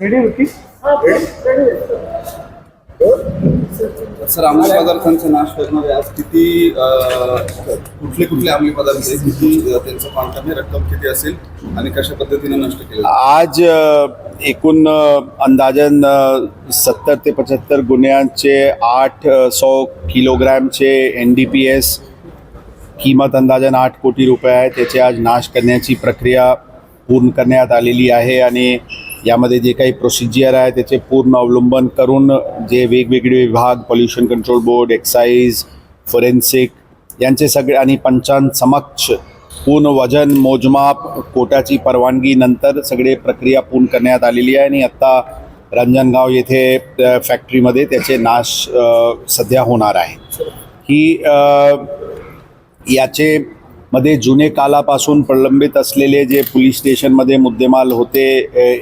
Ready होती sir अंमली पदार्थांचा नाश करणारे आज किती कुठले कुठले अंमली पदार्थ आहे किती त्यांचं आहे रक्कम किती असेल आणि कशा पद्धतीने नष्ट केलं? आज एकूण अंदाजन सत्तर ते पचहत्तर गुन्ह्यांचे आठ सौ किलोग्रॅमचे एन डी पी एस किंमत अंदाजन आठ कोटी रुपये आहे. त्याचे आज नाश करण्याची प्रक्रिया पूर्ण करण्यात आलेली आहे आणि यामध्ये जे काही प्रोसिजियर आहे त्याचे पूर्ण अवलंबन करून जे वेगवेगळे विभाग pollution control board excise forensic यांचे सगळे आणि पंचांसमक्ष पूर्ण वजन मोजमाप कोटाची परवानगी नंतर सगळे प्रक्रिया पूर्ण करण्यात आलेली आहे आणि आत्ता रंजनगाव येथे फॅक्टरीमध्ये त्याचे नाश सध्या होणार आहे. ही याचे मध्ये जुने कालापासून प्रलंबित असलेले जे पोलीस स्टेशनमध्ये मुद्देमाल होते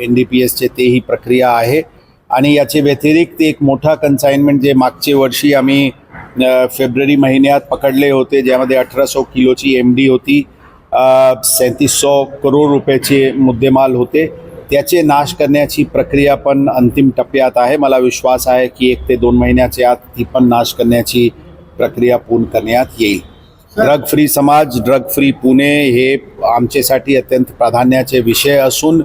एन डी पी एसचे तेही प्रक्रिया आहे. आणि याचे व्यतिरिक्त एक मोठा कन्साइनमेंट जे मागचे वर्षी आम्ही फेब्रुवारी महिन्यात पकडले होते ज्यामध्ये अठरा सौ किलोची एम डी होती सैंतीस सौ करोड रुपयाचे मुद्देमाल होते. त्याचे नाश करण्याची प्रक्रिया पण अंतिम टप्प्यात आहे. मला विश्वास आहे की एक ते दोन महिन्याच्या आत ती पण नाश करण्याची प्रक्रिया पूर्ण करण्यात येईल. ड्रग फ्री समाज ड्रग फ्री पुणे हे आमच्यासाठी अत्यंत प्राधान्याचे विषय असून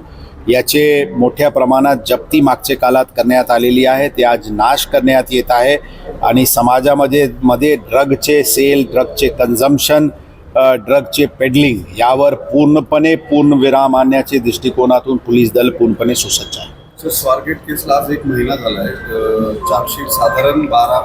याचे मोठ्या प्रमाणात जप्ती मागच्या काळात करण्यात आलेली आहे. ते आज नाश करण्यात येत आहे. आणि समाजामध्ये मध्ये ड्रगचे सेल ड्रगचे कन्झम्पशन ड्रगचे पेडलिंग यावर पूर्णपणे पूर्ण विराम आणण्याचे दृष्टिकोनातून पोलीस दल पूर्णपणे सुसज्ज आहे. सर स्वारगेट केसला आज एक महिना झाला आहे चार्जशीट साधारण बारा